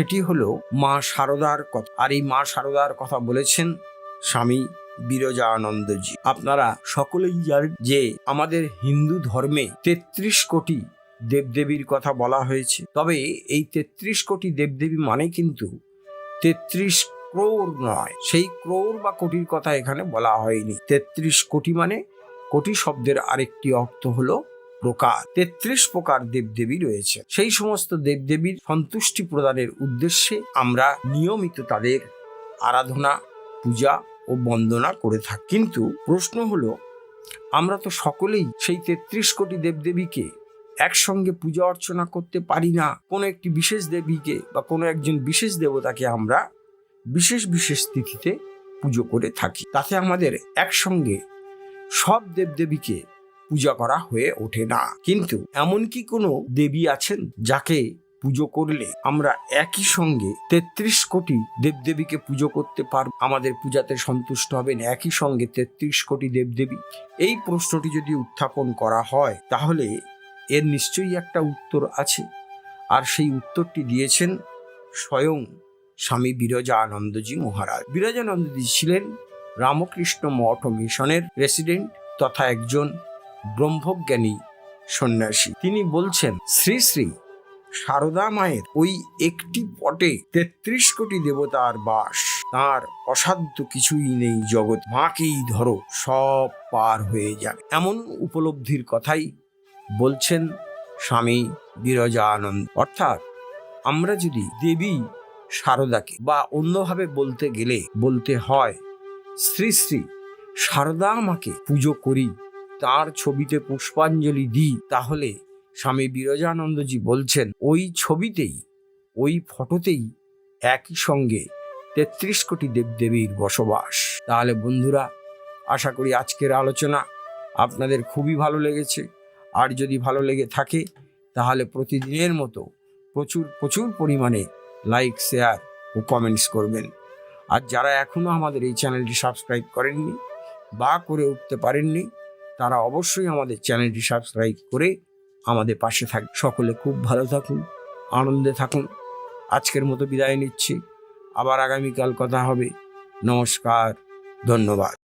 সেটি হলো মা শারদার কথা। আর এই মা শারদার কথা বলেছেন স্বামী বিরজানন্দজি। আপনারা সকলেই জানেন যে আমাদের হিন্দু ধর্মে তেত্রিশ কোটি দেবদেবীর কথা বলা হয়েছে। তবে এই তেত্রিশ কোটি দেবদেবী মানে কিন্তু তেত্রিশ ক্রোর নয়। সেই ক্রোর বা কোটির কথা এখানে বলা হয়নি। তেত্রিশ কোটি মানে কোটি শব্দের আরেকটি অর্থ হলো প্রকার। তেত্রিশ প্রকার দেবদেবী রয়েছে। সেই সমস্ত দেবদেবীর সন্তুষ্টি প্রদানের উদ্দেশ্যে আমরা নিয়মিত তাদের আরাধনা, পূজা ও বন্দনা করে থাকি। কিন্তু প্রশ্ন হলো, আমরা তো সকলেই সেই তেত্রিশ কোটি দেবদেবীকে একসঙ্গে পূজা অর্চনা করতে পারি না। কোনো একটি বিশেষ দেবীকে বা কোনো একজন বিশেষ দেবতাকে আমরা বিশেষ বিশেষ তিথিতে পুজো করে থাকি। তাতে আমাদের একসঙ্গে সব দেবদেবীকে পূজা করা হয়ে ওঠে না। কিন্তু এমন কি কোনো দেবী আছেন যাকে পুজো করলে আমরা একই সঙ্গে তেত্রিশ কোটি দেবদেবীকে পুজো করতে পারব আমাদের পূজাতে সন্তুষ্ট হবেন একই সঙ্গে তেত্রিশ কোটি দেবদেবী। এই প্রশ্নটি যদি উত্থাপন করা হয়, তাহলে এর নিশ্চয়ই একটা উত্তর আছে। আর সেই উত্তরটি দিয়েছেন স্বয়ং স্বামী বিরজানন্দজি মহারাজ। বিরজানন্দজি ছিলেন রামকৃষ্ণ মঠ মিশনের প্রেসিডেন্ট তথা একজন ব্রহ্মজ্ঞানী সন্ন্যাসী। তিনি বলছেন, শ্রী শ্রী, সারদা মায়ের ওই একটি পটে তেত্রিশ কোটি দেবতার বাস। তার অসাধ্য কিছুই নেই জগৎ, মাকেই ধরো, সব পার হয়ে যাবে। এমন উপলব্ধির কথাই বলছেন স্বামী বিরজানন্দ। অর্থাৎ, আমরা যদি দেবী সারদাকে বা অন্যভাবে বলতে গেলে বলতে হয়, শ্রী শ্রী, সারদা আমাকে পুজো করি তার ছবিতে পুষ্পাঞ্জলি দিই, তাহলে স্বামী বিরজানন্দজি বলছেন, ওই ছবিতেই, ওই ফটোতেই একই সঙ্গে তেত্রিশ কোটি দেবদেবীর বসবাস। তাহলে বন্ধুরা, আশা করি আজকের আলোচনা আপনাদের খুবই ভালো লেগেছে। আর যদি ভালো লেগে থাকে, তাহলে প্রতিদিনের মতো প্রচুর প্রচুর পরিমাণে লাইক, শেয়ার ও কমেন্টস করবেন। আর যারা এখনও আমাদের এই চ্যানেলটি সাবস্ক্রাইব করেননি বা করে উঠতে পারেননি তারা অবশ্যই আমাদের চ্যানেলটি সাবস্ক্রাইব করে আমাদের পাশে থাক, সকলে খুব ভালো থাকুন, আনন্দে থাকুন। আজকের মতো বিদায় নিচ্ছি। আবার আগামীকাল কথা হবে। নমস্কার, ধন্যবাদ।